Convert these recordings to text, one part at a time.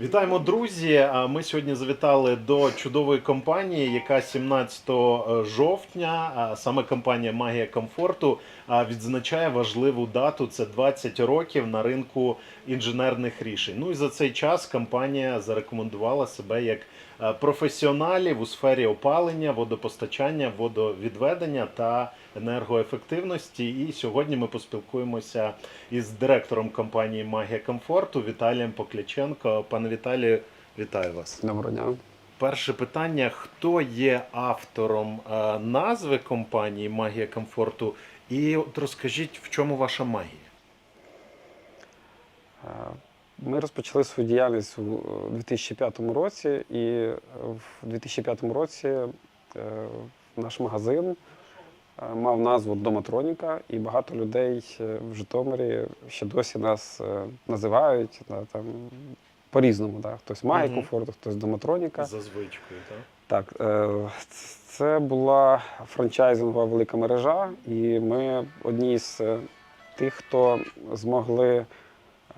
Вітаємо, друзі! Ми сьогодні завітали до чудової компанії, яка 17 жовтня, а саме компанія Магія комфорту, відзначає важливу дату. Це 20 років на ринку інженерних рішень. Ну і за цей час компанія зарекомендувала себе як професіоналів у сфері опалення, водопостачання, водовідведення та енергоефективності. І сьогодні ми поспілкуємося із директором компанії Магія комфорту Віталієм Покляченко. Пане Віталію, вітаю вас. Доброго дня. Перше питання: хто є автором е, назви компанії Магія комфорту? І от розкажіть, в чому ваша магія? Е, Ми розпочали свою діяльність у 2005 році, і в 2005 році е, наш магазин е, мав назву Доматроніка, і багато людей е, в Житомирі ще досі нас е, називають там, по-різному. Да. Хтось магія Мгм. комфорту, хтось Доматроніка. За звичкою, так? Так, е, це була франчайзингова велика мережа, і ми одні з е, тих, хто змогли,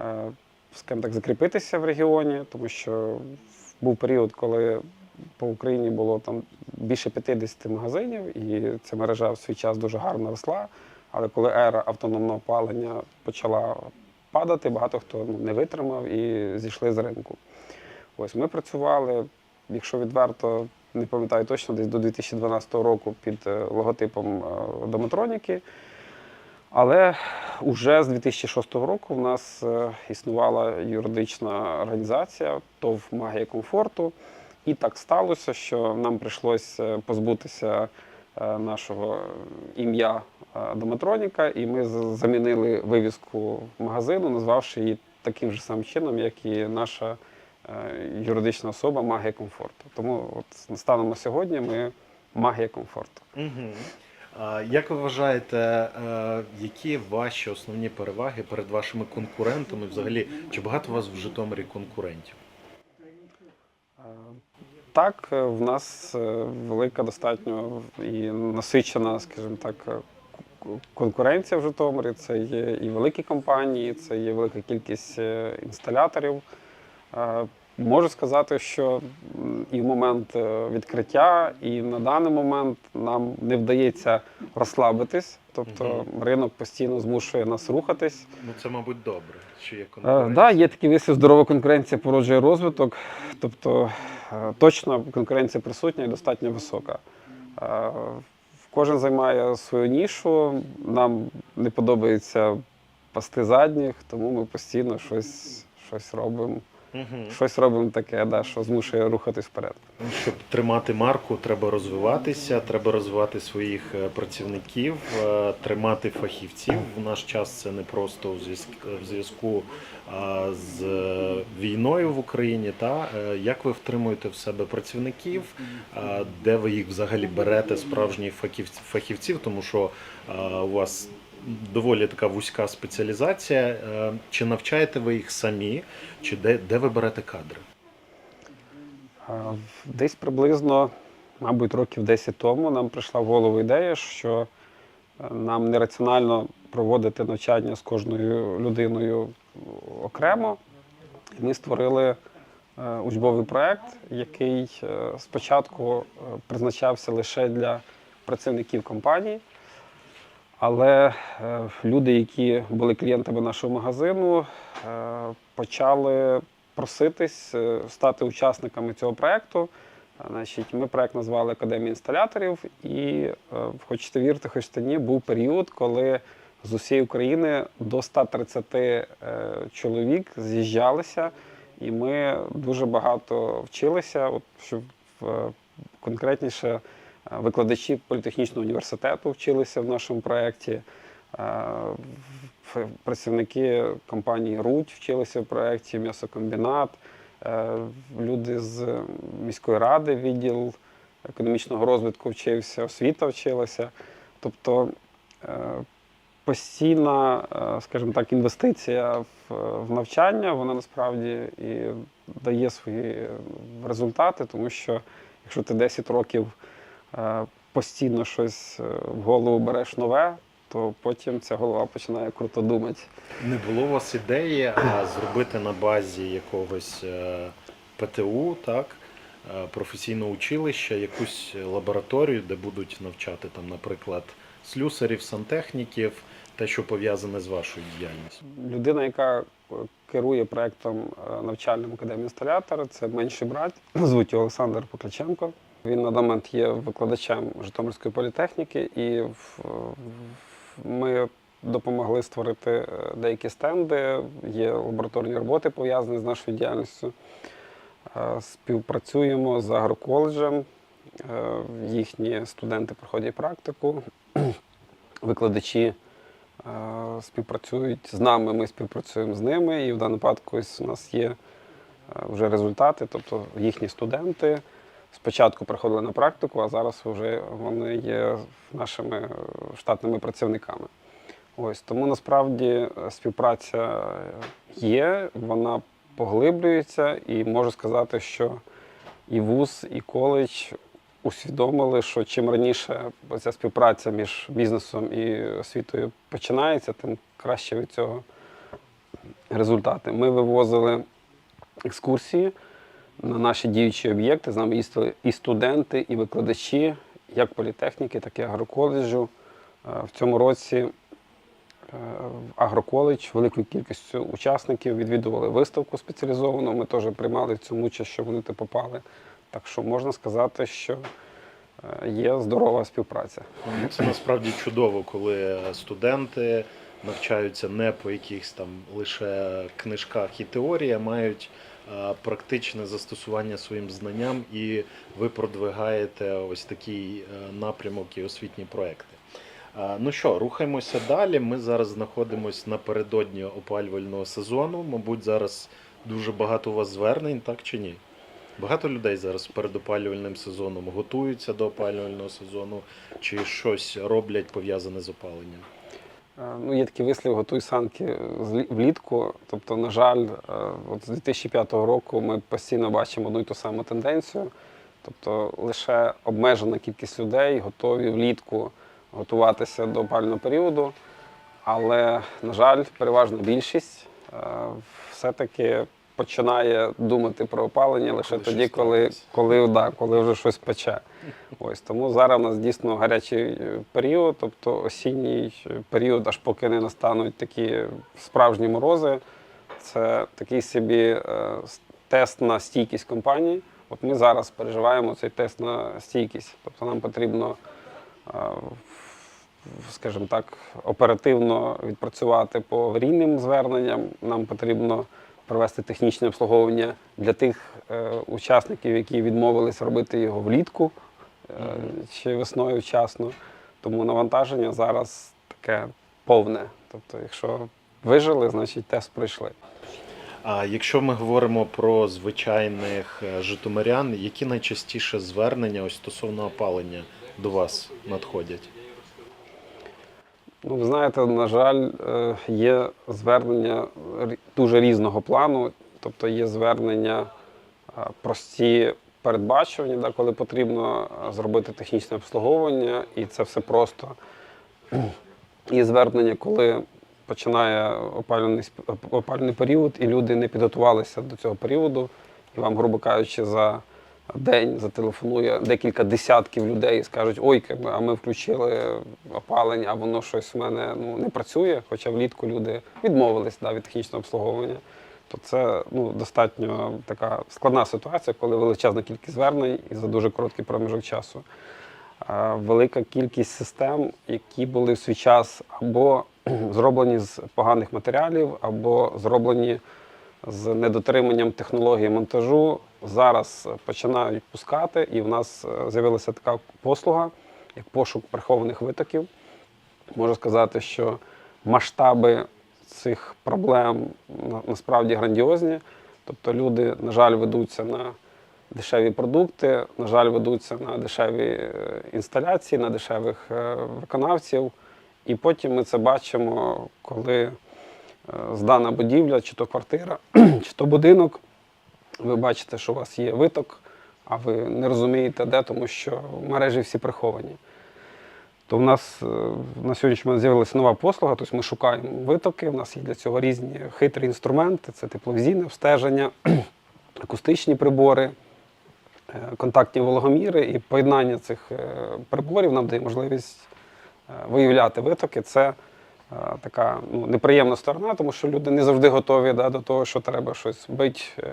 е, скажімо так, закріпитися в регіоні, тому що був період, коли по Україні було там більше 50 магазинів, і ця мережа в свій час дуже гарно росла. Але коли ера автономного опалення почала падати, багато хто ну, не витримав і зійшли з ринку. Ось ми працювали, якщо відверто, не пам'ятаю точно, десь до 2012 року під е, логотипом е, Домотроніки. Але вже з 2006 року в нас е, існувала юридична організація ТОВ Магія комфорту. І так сталося, що нам прийшлося позбутися нашого ім'я е, Домотроніка, і ми замінили вивіску магазину, назвавши її таким же самим чином, як і наша е, юридична особа Магія комфорту. Тому от станом на сьогодні ми магія комфорту. Угу. Як ви вважаєте, е, які ваші основні переваги перед вашими конкурентами? Взагалі, чи багато у вас в Житомирі конкурентів? Так, е, в нас е, велика достатньо і насичена, скажімо так, е, конкуренція в Житомирі. Це є і великі компанії, це є велика кількість інсталяторів. Можу сказати, що і в момент відкриття, і на даний момент нам не вдається розслабитись. Тобто ринок постійно змушує нас рухатись. Ну це, мабуть, добре, що є Так, конкуренція. да, є такий вислів, здорова конкуренція породжує розвиток. Тобто точно конкуренція присутня і достатньо висока. Е, Кожен займає свою нішу. Нам не подобається пасти задніх, тому ми постійно щось, щось робимо. Угу. Щось робимо таке, да, що змушує рухатись вперед. Щоб тримати марку, треба розвиватися, треба розвивати своїх е, працівників, е, тримати фахівців. В наш час це не просто в зв'язку з е, війною в Україні. Та як ви втримуєте в себе працівників, де ви їх взагалі берете справжніх фахівців тому що у вас доволі така вузька спеціалізація. Е, Чи навчаєте ви їх самі, чи де, де ви берете кадри? Е, Десь приблизно, мабуть, років 10 тому нам прийшла в голову ідея, що е, нам нераціонально проводити навчання з кожною людиною окремо. Ми створили учбовий проєкт, який спочатку призначався лише для працівників компанії. Але е, люди, які були клієнтами нашого магазину, е, почали проситись е, стати учасниками цього проєкту. Значить, ми проєкт назвали Академія інсталяторів, і, хочете вірити, хочете ні, був період, коли з усієї України до 130 е, чоловік з'їжджалися, і ми дуже багато вчилися. От, щоб конкретніше, викладачі політехнічного університету вчилися в нашому проєкті. Е, Працівники компанії Руть вчилися в проєкті М'ясокомбінат, е, люди з міської ради, відділ економічного розвитку вчився, освіта вчилася. Тобто е, постійна, скажімо так, інвестиція в, навчання, вона насправді і дає свої результати, тому що якщо ти 10 років постійно щось е, в голову береш нове, то потім ця голова починає круто думати. Не було у вас ідеї зробити на базі якогось е, ПТУ, так? е, професійного училища, якусь лабораторію, де будуть навчати, там, наприклад, слюсарів, сантехніків, те, що пов'язане з вашою діяльністю. Людина, яка е, керує проектом е, навчальним академії інсталятора, це менший брат, звуть його Олександр Покляченко. Він на даний момент є викладачем Житомирської політехніки, і ми допомогли створити е, деякі стенди. Є лабораторні роботи пов'язані з нашою діяльністю. Е, Співпрацюємо з агроколеджем. Е, Їхні студенти проходять практику. Викладачі співпрацюють з нами, ми співпрацюємо з ними. І в даному випадку у нас є вже результати, тобто їхні студенти спочатку приходили на практику, а зараз вже вони є нашими штатними працівниками. Ось тому насправді е, співпраця є, вона поглиблюється, і можу сказати, що і вуз, і коледж усвідомили, що чим раніше ця співпраця між бізнесом і освітою починається, тим краще від цього результати. Ми вивозили екскурсії на наші діючі об'єкти. З нами і студенти, і викладачі, як політехніки, так і агроколеджу. Е, В цьому році е, в агроколедж великою кількістю учасників відвідували виставку спеціалізовану. Ми теж приймали в цьому участь, щоб вони те попали. Так що можна сказати, що е, є здорова співпраця. Ну, Це насправді чудово, коли студенти навчаються не по якихось там лише книжках і теорії, мають практичне застосування своїм знанням, і ви продвигаєте ось такий е, напрямок і освітні проекти. Е, Ну що, рухаємося далі. Ми зараз знаходимося напередодні опалювального сезону. Мабуть, зараз дуже багато у вас звернень, так чи ні? Багато людей зараз перед опалювальним сезоном готуються до опалювального сезону чи щось роблять пов'язане з опаленням. Е, Ну, є такий вислів готуй санки влітку. Тобто, на жаль, е, от з 2005 року ми постійно бачимо одну і ту саму тенденцію. Тобто лише обмежена кількість людей готові влітку готуватися до опального періоду. Але, на жаль, переважна більшість е, все-таки починає думати про опалення лише Коли тоді, коли, коли, да, коли вже щось пече. Ось тому зараз у нас дійсно гарячий е, період, тобто осінній е, період, аж поки не настануть такі справжні морози. Це такий собі е, тест на стійкість компанії. От ми зараз переживаємо цей тест на стійкість. Тобто нам потрібно, скажімо так, оперативно відпрацювати по аварійним зверненням. Нам потрібно провести технічне обслуговування для тих е, учасників, які відмовились робити його влітку е, чи весною вчасно. Тому навантаження зараз таке повне. Тобто, якщо вижили, значить тест пройшли. А якщо ми говоримо про звичайних е, житомирян, які найчастіше звернення ось стосовно опалення до вас надходять? Ну, ви знаєте, на жаль, е, є звернення дуже різного плану. Тобто є звернення е, прості передбачування, да, коли потрібно е, зробити технічне обслуговування, і це все просто. Є звернення, коли починає опалюваний, опалювальний період, і люди не підготувалися до цього періоду, і вам, грубо кажучи, за день зателефонує декілька десятків людей і скажуть, ой, а ми включили опалення, а воно щось в мене ну, не працює, хоча влітку люди відмовились да, від технічного обслуговування. То це ну, достатньо така складна ситуація, коли величезна кількість звернень і за дуже короткий проміжок часу. Велика кількість систем, які були в свій час або зроблені з поганих матеріалів, або зроблені з недотриманням технології монтажу, зараз починають пускати, і в нас е, з'явилася така послуга, як пошук прихованих витоків. Можу сказати, що масштаби цих проблем насправді грандіозні. Тобто люди, на жаль, ведуться на дешеві продукти, на жаль, ведуться на дешеві е, інсталяції, на дешевих е, виконавців. І потім ми це бачимо, коли здана будівля, чи то квартира, чи то будинок. Ви бачите, що у вас є виток, а ви не розумієте, де, тому що мережі всі приховані. то в нас е, на сьогоднішній момент з'явилася нова послуга, тобто ми шукаємо витоки. У нас є для цього різні хитрі інструменти: це тепловізійне обстеження, акустичні прибори, е, контактні вологоміри і поєднання цих е, приборів нам дає можливість виявляти витоки. Це така ну, неприємна сторона, тому що люди не завжди готові да, до того, що треба щось бити. е,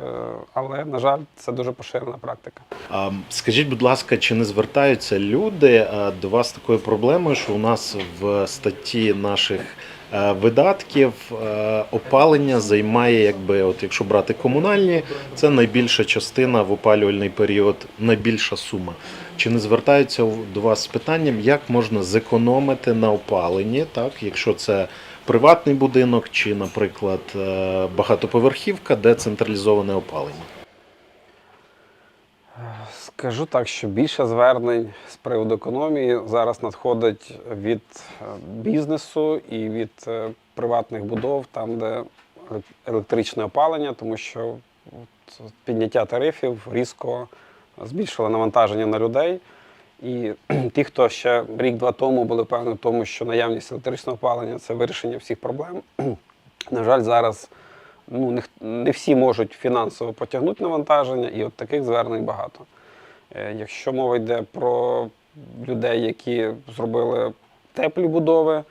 Але, на жаль, це дуже поширена практика. А, Скажіть, будь ласка, чи не звертаються люди е, до вас такою проблемою, що у нас в статті наших е, видатків е, опалення займає, якби, от якщо брати комунальні, це найбільша частина в опалювальний період, найбільша сума. Чи не звертаються до вас з питанням, як можна зекономити на опаленні, так, якщо це приватний будинок чи, наприклад, е, багатоповерхівка, де централізоване опалення? Скажу так, що більше звернень з приводу економії зараз надходить від е, бізнесу і від е, приватних будов, там, де електричне опалення, тому що підняття тарифів різко збільшило навантаження на людей. І ті, хто ще рік-два тому були впевнені в тому, що наявність електричного опалення це вирішення всіх проблем. На жаль, зараз ну, не, не всі можуть фінансово потягнути навантаження, і от таких звернень багато. Е, Якщо мова йде про людей, які зробили теплі будови, е,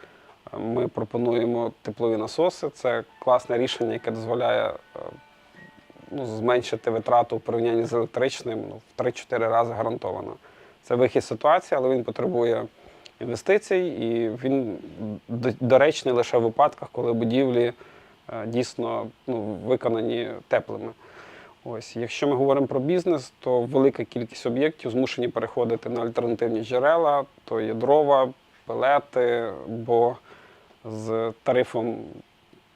ми пропонуємо теплові насоси. Це класне рішення, яке дозволяє е, ну, зменшити витрату в порівнянні з електричним ну, в 3-4 рази гарантовано. Це вихід ситуації, але він потребує інвестицій, і він доречний лише в випадках, коли будівлі е, дійсно ну, виконані теплими. Ось, якщо ми говоримо про бізнес, то велика кількість об'єктів змушені переходити на альтернативні джерела, то є дрова, пелети, бо з тарифом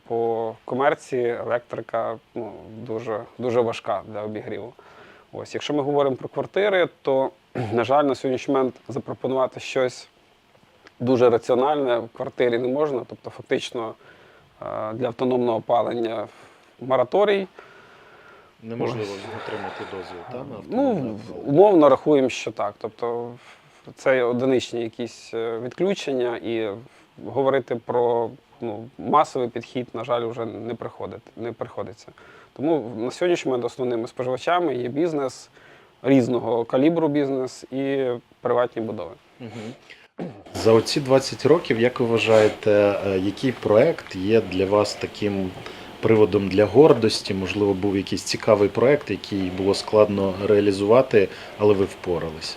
по комерції електрика ну, дуже, дуже важка для обігріву. Ось, якщо ми говоримо про квартири, то, на жаль, на сьогоднішній момент запропонувати щось дуже раціональне в квартирі не можна. Тобто, фактично е, для автономного опалення мораторій. Неможливо отримати дозвіл та, на Ну, умовно рахуємо, що так. Тобто це одиничні якісь е, відключення, і говорити про ну, масовий підхід, на жаль, вже не, приходить, не приходиться. Тому на сьогоднішній момент основними споживачами є бізнес різного калібру бізнес і приватні будови. За оці 20 років, як ви вважаєте, е, який проект є для вас таким приводом для гордості? Можливо, був якийсь цікавий проект, який було складно реалізувати, але ви впоралися?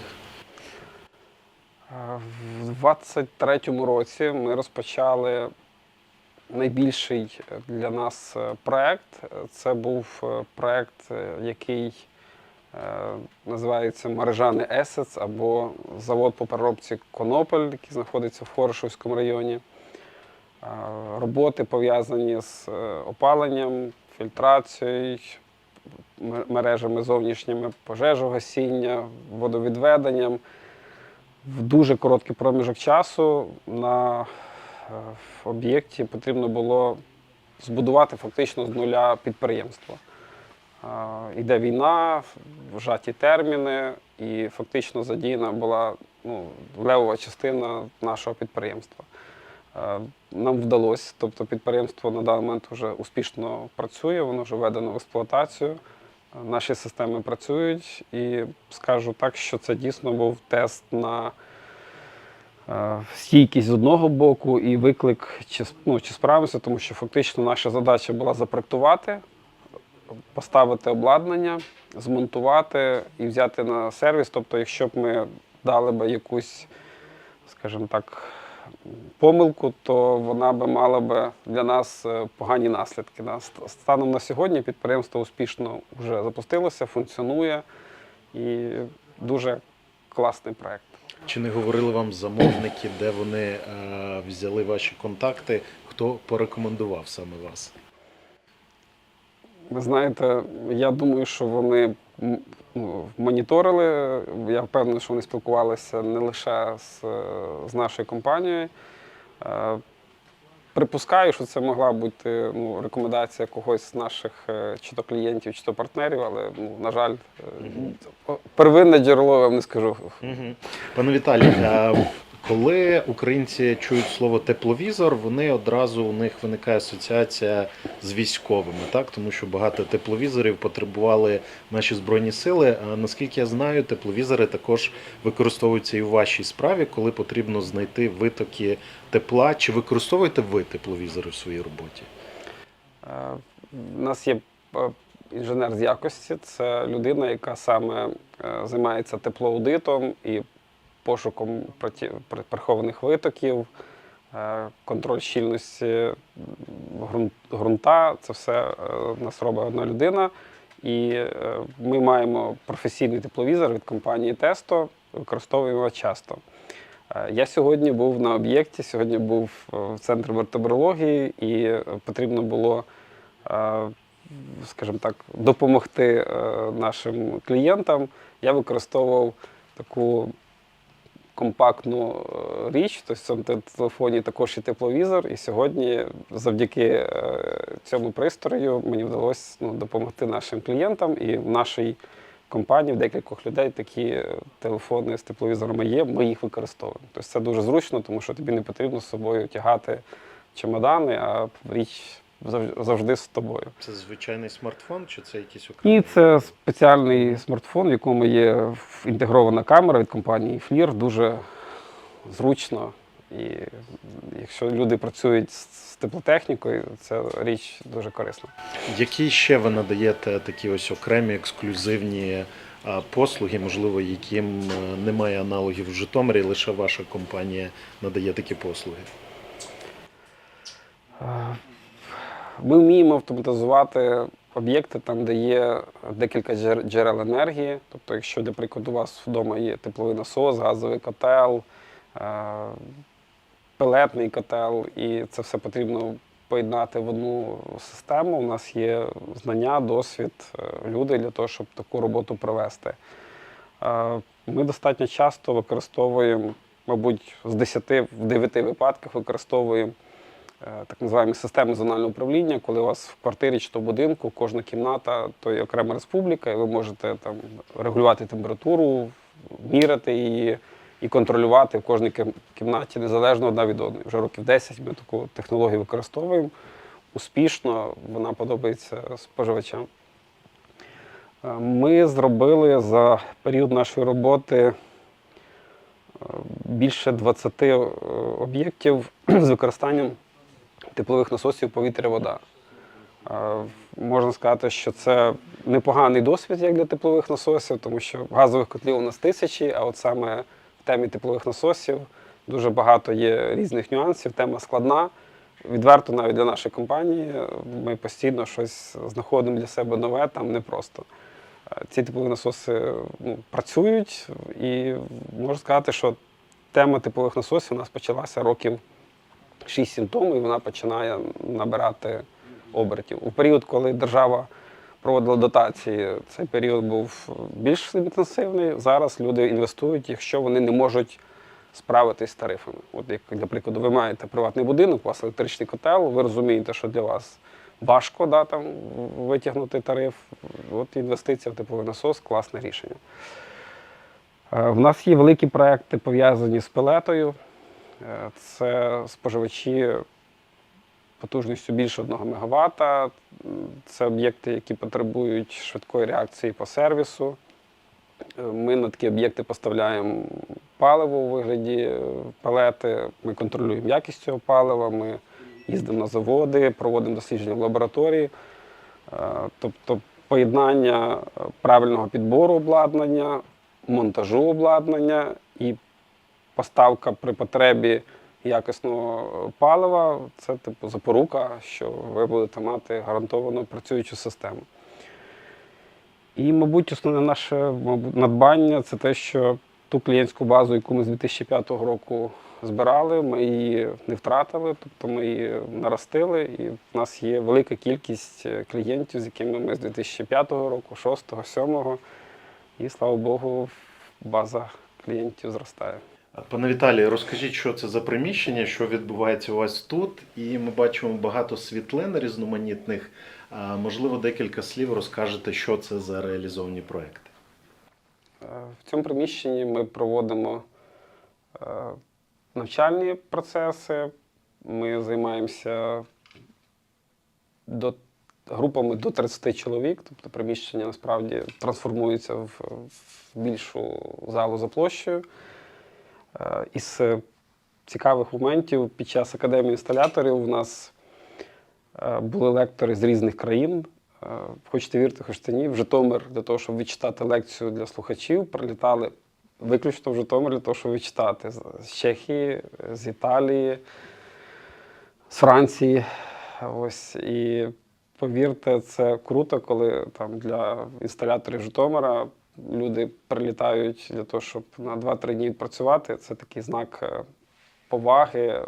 Е, В 23-му році ми розпочали найбільший для нас е, проект. Це був е, проект, е, який е, називається Мережани Есец або завод по переробці Конопель, який знаходиться в Хорошівському районі. Е, Роботи пов'язані з е, опаленням, фільтрацією, мережами зовнішніми пожежогасіння, водовідведенням в дуже короткий проміжок часу на е, в об'єкті потрібно було збудувати фактично з нуля підприємство. Е, Іде війна, вжаті терміни, і фактично задіяна була ну, левова частина нашого підприємства. Е, Нам вдалося, тобто підприємство на даний момент вже успішно працює, воно вже введено в експлуатацію. Е, Наші системи працюють, і скажу так, що це дійсно був тест на е, стійкість з одного боку і виклик, чи, ну, чи справимося, тому що фактично наша задача була запроектувати, поставити обладнання, змонтувати і взяти на сервіс. Тобто, якщо б ми дали би якусь, скажімо так, помилку, то вона би мала би для нас е, погані наслідки. Станом на сьогодні підприємство успішно вже запустилося, функціонує і дуже класний проект. Чи не говорили вам замовники, де вони е, взяли ваші контакти? Хто порекомендував саме вас? Ви знаєте, я думаю, що вони ну, моніторили. Я впевнений, що вони спілкувалися не лише з, е, з нашою компанією. Припускаю, що це могла бути ну, рекомендація когось з наших е, чи то клієнтів, чи то партнерів, але ну, на жаль, е, первинне джерело я вам не скажу. Мгм. Пане Віталій, Коли українці чують слово тепловізор, вони одразу у них виникає асоціація з військовими, так тому що багато тепловізорів потребували наші збройні сили. А наскільки я знаю, тепловізори також використовуються і у вашій справі, коли потрібно знайти витоки тепла. Чи використовуєте ви тепловізори в своїй роботі? Е, У нас є е, інженер з якості, це людина, яка саме е, займається теплоаудитом і пошуком прихованих витоків, е, контроль щільності ґрунта. Це все е, нас робить одна людина. І е, ми маємо професійний тепловізор від компанії Тесто, використовуємо часто. Я сьогодні був на об'єкті, сьогодні був в центрі вертебрології, і потрібно було, скажімо так, допомогти нашим клієнтам. Я використовував таку компактну е, річ, тобто цьому телефоні також і тепловізор. І сьогодні, завдяки е, цьому пристрою, мені вдалося ну, допомогти нашим клієнтам і в нашій компанії, в декількох людей такі е, телефони з тепловізорами є, ми їх використовуємо. Тобто це дуже зручно, тому що тобі не потрібно з собою тягати чемодани, а річ завжди з тобою. Це звичайний смартфон, чи це якийсь окремий? І це спеціальний смартфон, в якому є інтегрована камера від компанії FLIR. Дуже зручно. І якщо люди працюють з з теплотехнікою, це річ дуже корисна. Які ще ви надаєте такі ось окремі ексклюзивні послуги, можливо, яким е, немає аналогів в Житомирі, лише ваша компанія надає такі послуги? Ми вміємо автоматизувати об'єкти там, де є декілька джер- джерел енергії. Тобто, якщо, до прикладу, у вас вдома є тепловий насос, газовий котел, е, пелетний котел, і це все потрібно поєднати в одну систему. У нас є знання, досвід, е, люди для того, щоб таку роботу провести. Е, Ми достатньо часто використовуємо, мабуть, з 10 в 9 випадках використовуємо так називаємо системи зонального управління, коли у вас в квартирі чи то в будинку кожна кімната то є окрема республіка, і ви можете там регулювати температуру, міряти її і контролювати в кожній кімнаті незалежно одна від одної. Вже років 10 ми таку технологію використовуємо. Успішно вона подобається споживачам. Е, Ми зробили за період нашої роботи е, більше 20 е, об'єктів з використанням теплових насосів повітря-вода. Е, Можна сказати, що це непоганий досвід як для теплових насосів, тому що газових котлів у нас тисячі, а от саме в темі теплових насосів дуже багато є різних нюансів, тема складна. Відверто навіть для нашої компанії ми постійно щось знаходимо для себе нове, там непросто. Ці теплові насоси ну, працюють, і можна сказати, що тема теплових насосів у нас почалася років 6-7 тому, і вона починає набирати обертів. У період, коли держава проводила дотації, цей період був більш інтенсивний. Зараз люди інвестують, якщо вони не можуть справитись з тарифами. От як для прикладу, ви маєте приватний будинок, у вас електричний котел, ви розумієте, що для вас важко да, там, витягнути тариф. От інвестиція в тепловий насос класне рішення. Е, В нас є великі проекти пов'язані з пелетою. Е, Це споживачі потужністю більше 1 МВт. Це об'єкти, які потребують швидкої реакції по сервісу. Е, Ми на такі об'єкти поставляємо паливо у вигляді е, палети. Ми контролюємо якість цього палива. Ми їздимо на заводи, проводимо дослідження в лабораторії. Тобто поєднання правильного підбору обладнання, монтажу обладнання і поставка при потребі якісного палива це типу запорука, що ви будете мати гарантовано працюючу систему. І, мабуть, основне наше мабуть, надбання це те, що ту клієнтську базу, яку ми з 2005 року збирали, ми її не втратили, тобто ми її наростили, і в нас є велика кількість е, клієнтів, з якими ми з 2005 року, 2006, 2007, і слава Богу, база клієнтів зростає. Пане Віталію, розкажіть, що це за приміщення, що відбувається у вас тут, і ми бачимо багато світлин різноманітних. Можливо, декілька слів розкажете, що це за реалізовані проекти. Е, В цьому приміщенні ми проводимо е, навчальні процеси. Ми займаємося до, групами до 30 чоловік, тобто приміщення насправді трансформується в, в більшу залу за площею. Е, Із цікавих моментів під час академії інсталяторів у нас е, були лектори з різних країн. Е, Хочете вірте, хочете ні, в Житомир для того, щоб відчитати лекцію для слухачів, прилітали виключно в Житомир для того, щоб відчитати з Чехії, з Італії, з Франції. Ось і повірте, це круто, коли там для інсталяторів Житомира люди прилітають для того, щоб на 2-3 дні працювати. Це такий знак е, поваги.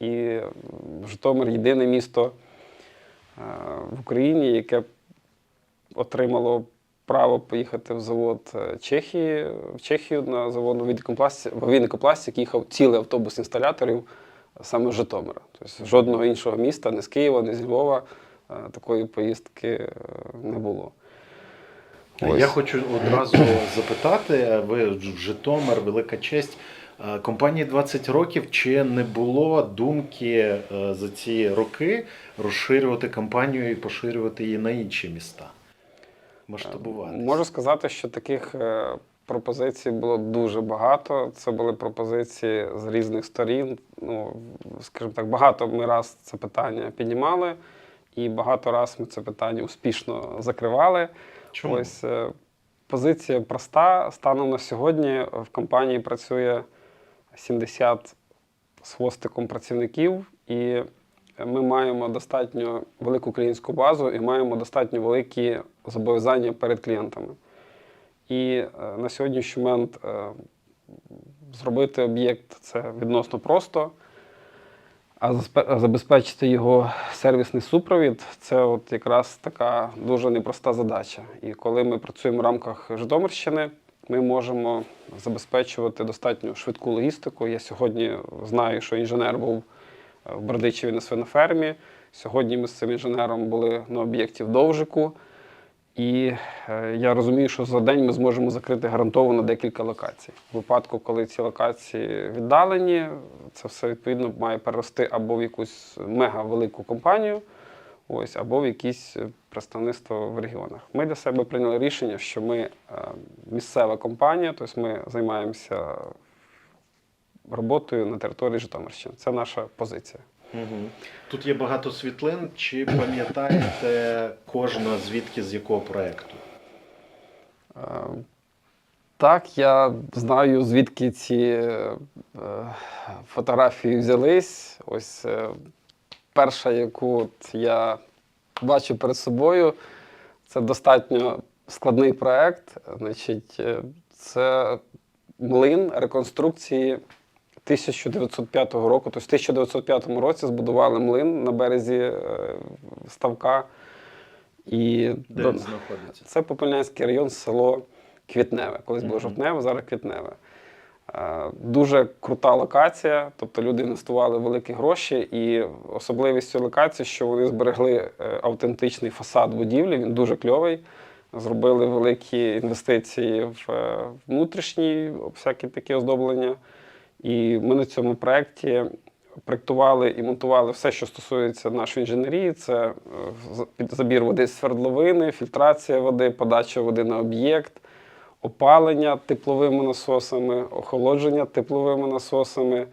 І Житомир єдине місто е, в Україні, яке отримало право поїхати в завод е, Чехії, в Чехію на завод Вінникопластик їхав цілий автобус інсталяторів саме з Житомира. Тобто жодного іншого міста, не з Києва, не з Львова, такої поїздки не було. Ось. Я хочу одразу запитати: ви Житомир, велика честь. Е, Компанії 20 років чи не було думки е, за ці роки розширювати компанію і поширювати її на інші міста? Масштабувати. Можу сказати, що таких е, пропозицій було дуже багато. Це були пропозиції з різних сторін. Ну, скажімо так, багато ми раз це питання піднімали, і багато раз ми це питання успішно закривали. Чому? Ось е, позиція проста. Станом на сьогодні в компанії працює 70 з хвостиком працівників, і ми маємо достатньо велику клієнтську базу і маємо достатньо великі зобов'язання перед клієнтами. І е, на сьогоднішній момент е, зробити об'єкт це відносно просто. А забезпечити його сервісний супровід це от якраз така дуже непроста задача. І коли ми працюємо в рамках Житомирщини, ми можемо забезпечувати достатньо швидку логістику. Я сьогодні знаю, що інженер був е, в Бердичеві на свинофермі. Сьогодні ми з цим інженером були на об'єкті в Довжику. І е, я розумію, що за день ми зможемо закрити гарантовано декілька локацій. В випадку, коли ці локації віддалені, це все відповідно має перерости або в якусь мега велику компанію, ось, або в якісь е, представництво в регіонах. Ми для себе прийняли рішення, що ми е, місцева компанія, тобто ми займаємося роботою на території Житомирщини. Це наша позиція. Мгм. Тут є багато світлин. Чи пам'ятаєте кожна звідки з якого проєкту? Е, Так, я знаю, звідки ці е, фотографії взялись. Ось е, перша, яку от я бачу перед собою, це достатньо складний е, це млин реконструкції 1905 року. Тобто в 1905 році збудували млин на березі е, ставка. І Де до- він знаходиться? це Попельнянський район, село Квітневе. Колись було Мгм. жовтневе, зараз Квітневе. Е, Дуже крута локація, тобто люди інвестували великі гроші, і особливість цієї локації, що вони зберегли е, автентичний фасад будівлі, він дуже кльовий. Зробили великі інвестиції в внутрішні всякі такі оздоблення. І ми на цьому проєкті проєктували і монтували все, що стосується нашої інженерії: це е, забір води з свердловини, фільтрація води, подача води на об'єкт, опалення тепловими насосами, охолодження тепловими насосами,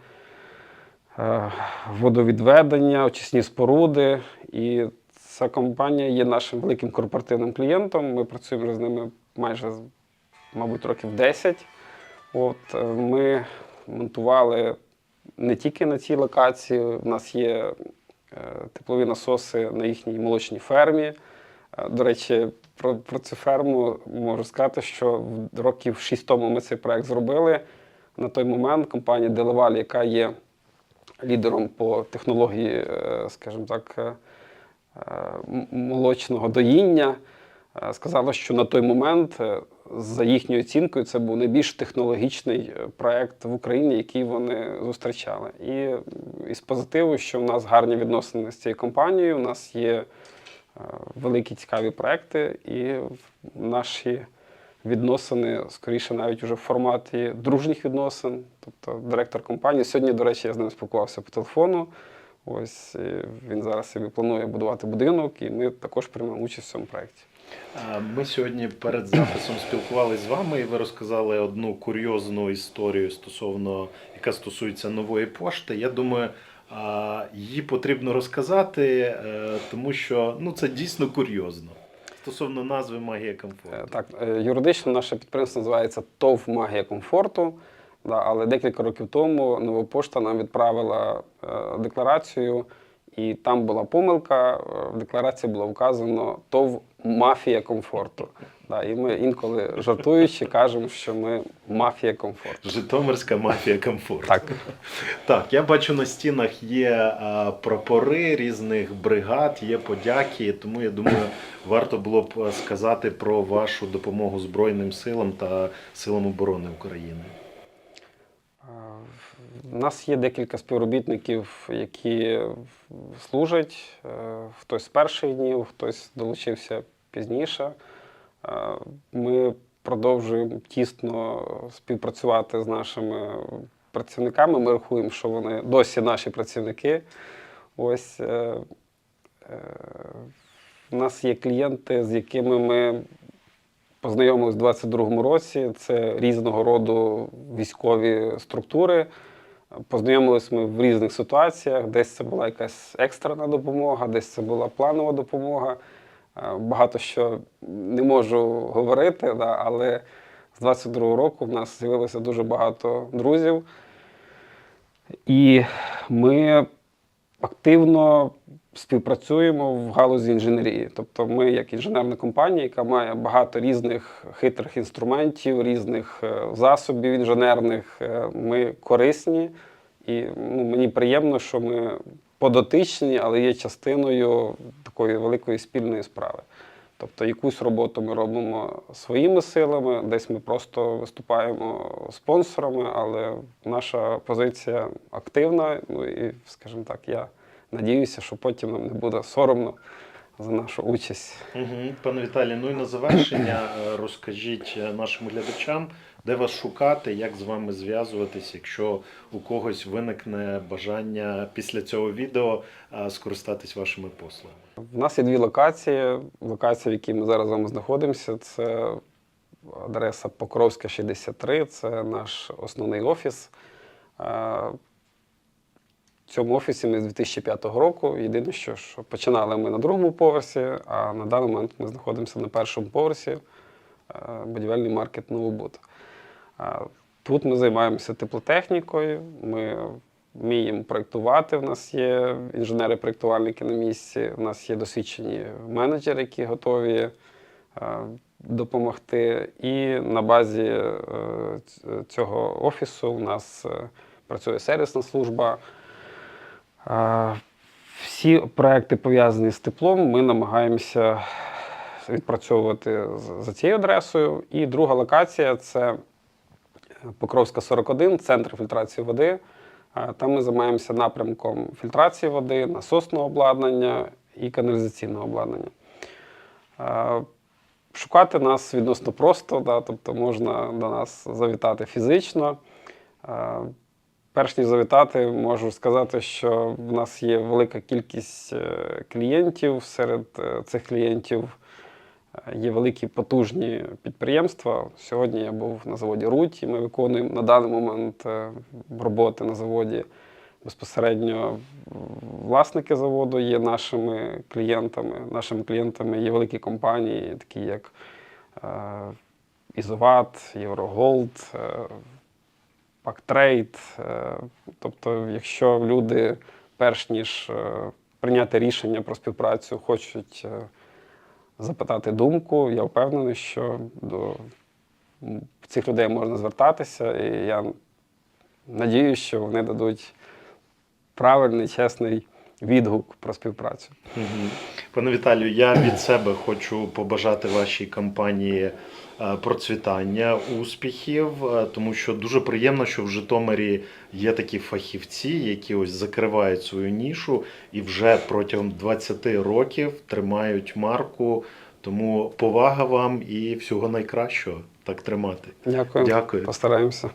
е, водовідведення, очисні споруди. І ця компанія є нашим великим корпоративним клієнтом. Ми працюємо з ними майже, мабуть, років 10. От, е, ми монтували не тільки на цій локації, у нас є е, теплові насоси на їхній молочній фермі. Е, До речі, про, про цю ферму можу сказати, що років 6 тому ми цей проект зробили. На той момент компанія Delaval, яка є лідером по технології, е, скажімо так, молочного доїння, сказала, що на той момент, е, за їхньою оцінкою, це був найбільш технологічний е, проект в Україні, який вони зустрічали. І із позитиву, що в нас гарні відносини з цією компанією, у нас є е, великі цікаві проекти, і наші відносини скоріше навіть уже в форматі дружніх відносин. Тобто директор компанії. Сьогодні, до речі, я з ним спілкувався по телефону. Ось він зараз собі планує будувати будинок, і ми також приймемо участь в цьому проєкті. Ми сьогодні перед записом спілкувалися з вами, і ви розказали одну курйозну історію стосовно, яка стосується нової пошти. Я думаю, її потрібно розказати, е, тому що ну, це дійсно курйозно. Стосовно назви магія Е, комфорту. Так, е, юридично наше підприємство називається ТОВ Магія комфорту. Але декілька років тому нова пошта нам відправила е, декларацію, і там була помилка. е, В декларації було вказано ТОВ Мафія комфорту. Да, і ми інколи жартуючи кажемо, що ми мафія комфорту. Житомирська мафія комфорту. Так. Так, я бачу на стінах є прапори різних бригад, є подяки, тому я думаю, варто було б сказати про вашу допомогу Збройним силам та силам оборони України. У нас є декілька співробітників, які служать. е, Хтось з перших днів, хтось долучився пізніше. Е, Ми продовжуємо тісно співпрацювати з нашими працівниками. Ми рахуємо, що вони досі наші працівники. Ось е, е, у нас є клієнти, з якими ми познайомились у 22-му році. Це різного роду військові структури. Познайомились ми в різних ситуаціях. Десь це була якась екстрена допомога, десь це була планова допомога. Е, Багато що не можу говорити, да, але з 22-го року в нас з'явилося дуже багато друзів. І ми активно співпрацюємо в галузі інженерії. Тобто ми, як інженерна компанія, яка має багато різних хитрих інструментів, різних е, засобів інженерних, е, ми корисні. І ну, мені приємно, що ми подотичні, але є частиною такої великої спільної справи. Тобто якусь роботу ми робимо своїми силами, десь ми просто виступаємо спонсорами, але наша позиція активна. Ну і, скажімо так, я надіюся, що потім нам не буде соромно за нашу участь. Угу. Пане Віталій, ну і на завершення е, розкажіть е, нашим глядачам, де вас шукати, як з вами зв'язуватись, якщо у когось виникне бажання після цього відео скористатись вашими послугами. У нас є дві локації. Локація, в якій ми зараз з вами знаходимося, це адреса Покровська 63, це наш основний офіс. В цьому офісі ми з 2005 року. Єдине, що, що починали ми на другому поверсі, а на даний момент ми знаходимося на першому поверсі будівельний маркет Новобуд. Тут ми займаємося теплотехнікою, ми вміємо проєктувати. У нас є інженери-проєктувальники на місці, у нас є досвідчені менеджери, які готові е, допомогти. І на базі е, цього офісу у нас е, працює сервісна служба. Всі проекти пов'язані з теплом, ми намагаємося відпрацьовувати за цією адресою. І друга локація це Покровська 41, центр фільтрації води. Е, Там ми займаємося напрямком фільтрації води, насосного обладнання і каналізаційного обладнання. Е, Шукати нас відносно просто, да, тобто можна до нас завітати фізично. Е, Перш ніж завітати, можу сказати, що в нас є велика кількість клієнтів. Серед цих клієнтів є великі потужні підприємства. Сьогодні я був на заводі Руті. Ми виконуємо на даний момент е, роботи на заводі. Безпосередньо власники заводу є нашими клієнтами. Нашими клієнтами є великі компанії, такі як е, Ізоват, Євроголд, е, Пактрейд. Тобто, якщо люди, перш ніж прийняти рішення про співпрацю, хочуть запитати думку, я впевнений, що до цих людей можна звертатися, і я надію, що вони дадуть правильний, чесний відгук про співпрацю. Пане Віталію, я від себе хочу побажати вашій компанії е, процвітання, успіхів, е, тому що дуже приємно, що в Житомирі є такі фахівці, які ось закривають свою нішу і вже протягом 20 років тримають марку. Тому повага вам і всього найкращого. так тримати. Дякую. Дякую. Постараємося.